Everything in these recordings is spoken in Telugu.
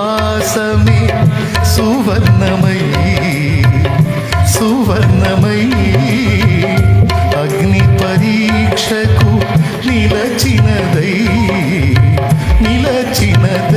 సువాసమే సువర్ణమయీ సువర్ణమయీ. అగ్ని పరీక్షకు నిలచినదై నిలచినదై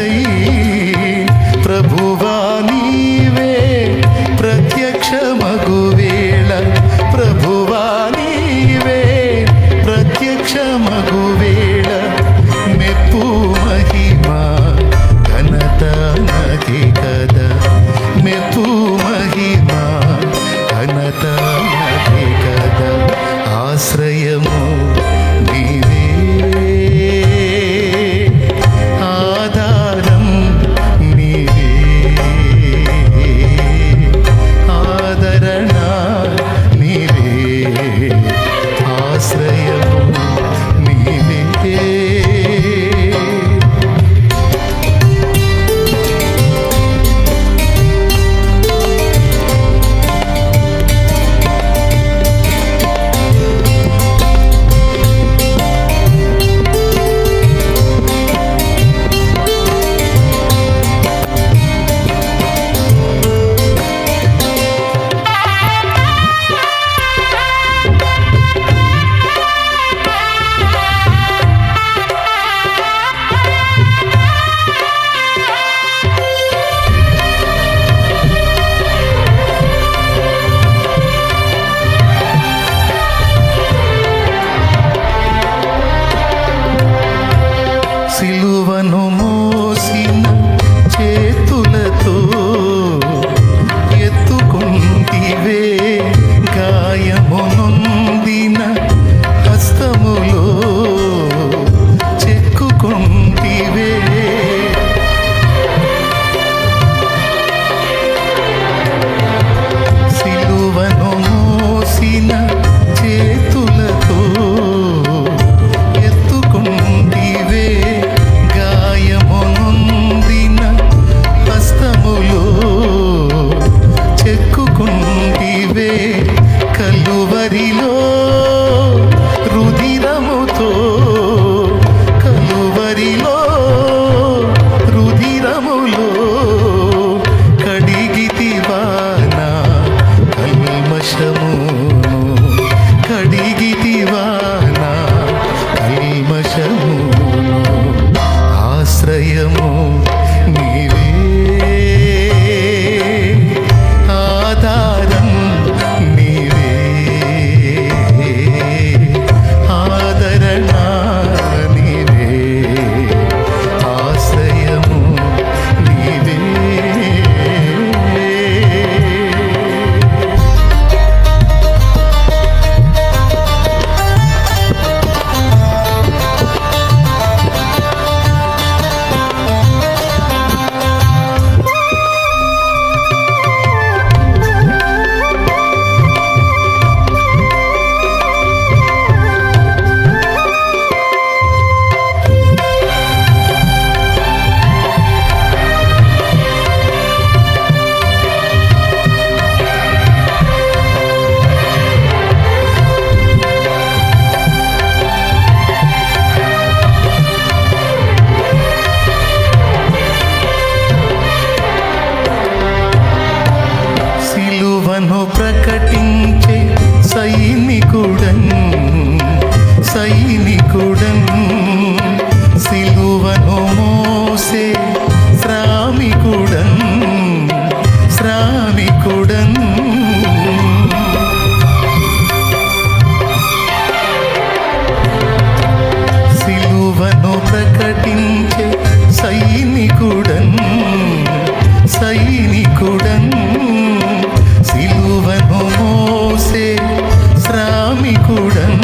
శ్రావికుడన్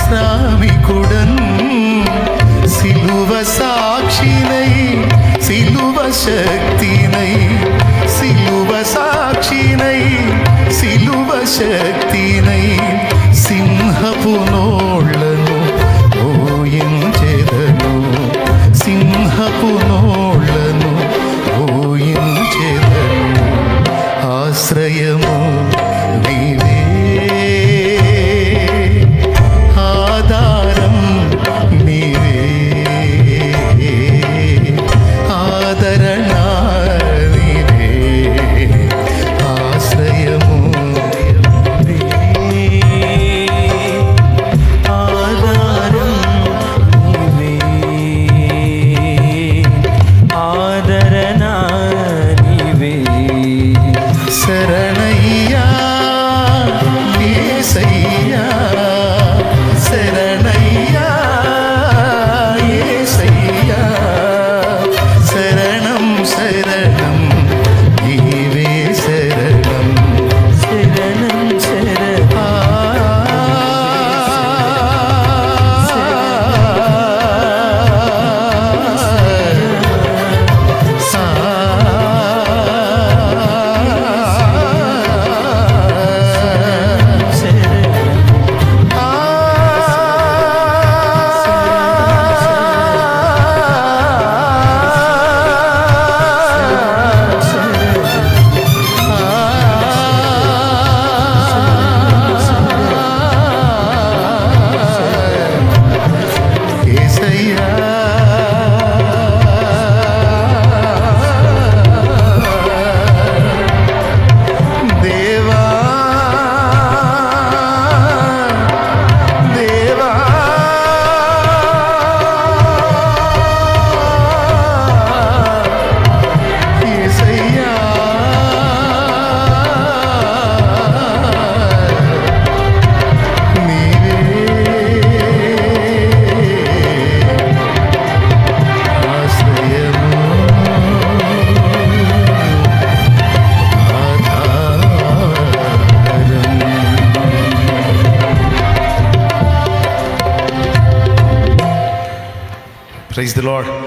శ్రావికుడన్ సిలువ సాక్షినై సిలువ శక్తినై సిలువ సాక్షినై సిలువ శక్తినై సింహపు నోళ్ళను ఓయించెదను సింహపు నోళ్ళను ఓయించెదను. ఆశ్రయము నీ Praise the Lord.